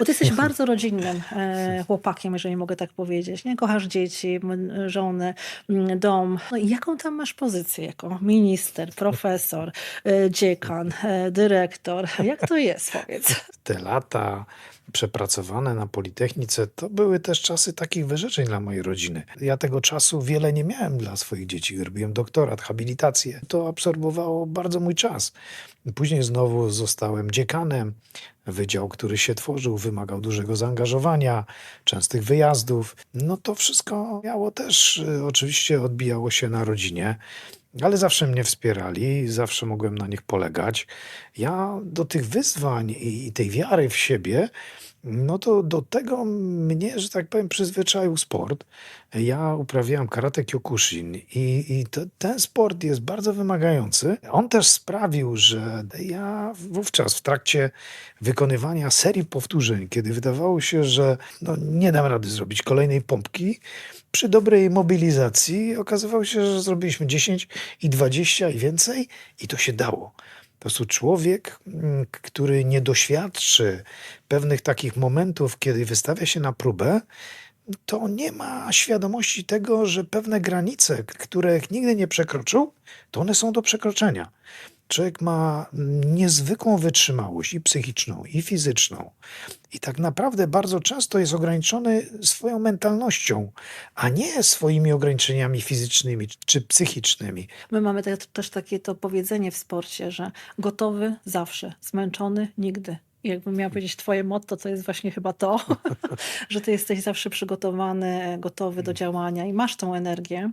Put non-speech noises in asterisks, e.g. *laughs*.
Bo ty jesteś bardzo rodzinnym e, chłopakiem, jeżeli mogę tak powiedzieć. Nie kochasz dzieci, żonę, dom. No i jaką tam masz pozycję? Jako minister, profesor, e, dziekan, e, dyrektor? Jak to jest, powiedz? Te lata przepracowane na Politechnice to były też czasy takich wyrzeczeń dla mojej rodziny. Ja tego czasu wiele nie miałem dla swoich dzieci. Robiłem doktorat, habilitację. To absorbowało bardzo mój czas. Później znowu zostałem dziekanem. Wydział, który się tworzył, wymagał dużego zaangażowania, częstych wyjazdów. No to wszystko miało też, y, oczywiście odbijało się na rodzinie. Ale zawsze mnie wspierali, zawsze mogłem na nich polegać. Ja do tych wyzwań i tej wiary w siebie, no to do tego mnie, że tak powiem, przyzwyczaił sport. Ja uprawiałem karate kyokushin i, i to, ten sport jest bardzo wymagający. On też sprawił, że ja wówczas w trakcie wykonywania serii powtórzeń, kiedy wydawało się, że no, nie dam rady zrobić kolejnej pompki, przy dobrej mobilizacji okazywało się, że zrobiliśmy 10 i 20 i więcej i to się dało. Po prostu człowiek, mm, który nie doświadczy pewnych takich momentów, kiedy wystawia się na próbę, to nie ma świadomości tego, że pewne granice, których nigdy nie przekroczył, to one są do przekroczenia. Człowiek ma niezwykłą wytrzymałość i psychiczną, i fizyczną. I tak naprawdę bardzo często jest ograniczony swoją mentalnością, a nie swoimi ograniczeniami fizycznymi czy psychicznymi. My mamy te, też takie to powiedzenie w sporcie, że gotowy zawsze, zmęczony nigdy. I jakbym miała powiedzieć twoje motto, to jest właśnie chyba to, *laughs* że ty jesteś zawsze przygotowany, gotowy do działania i masz tą energię.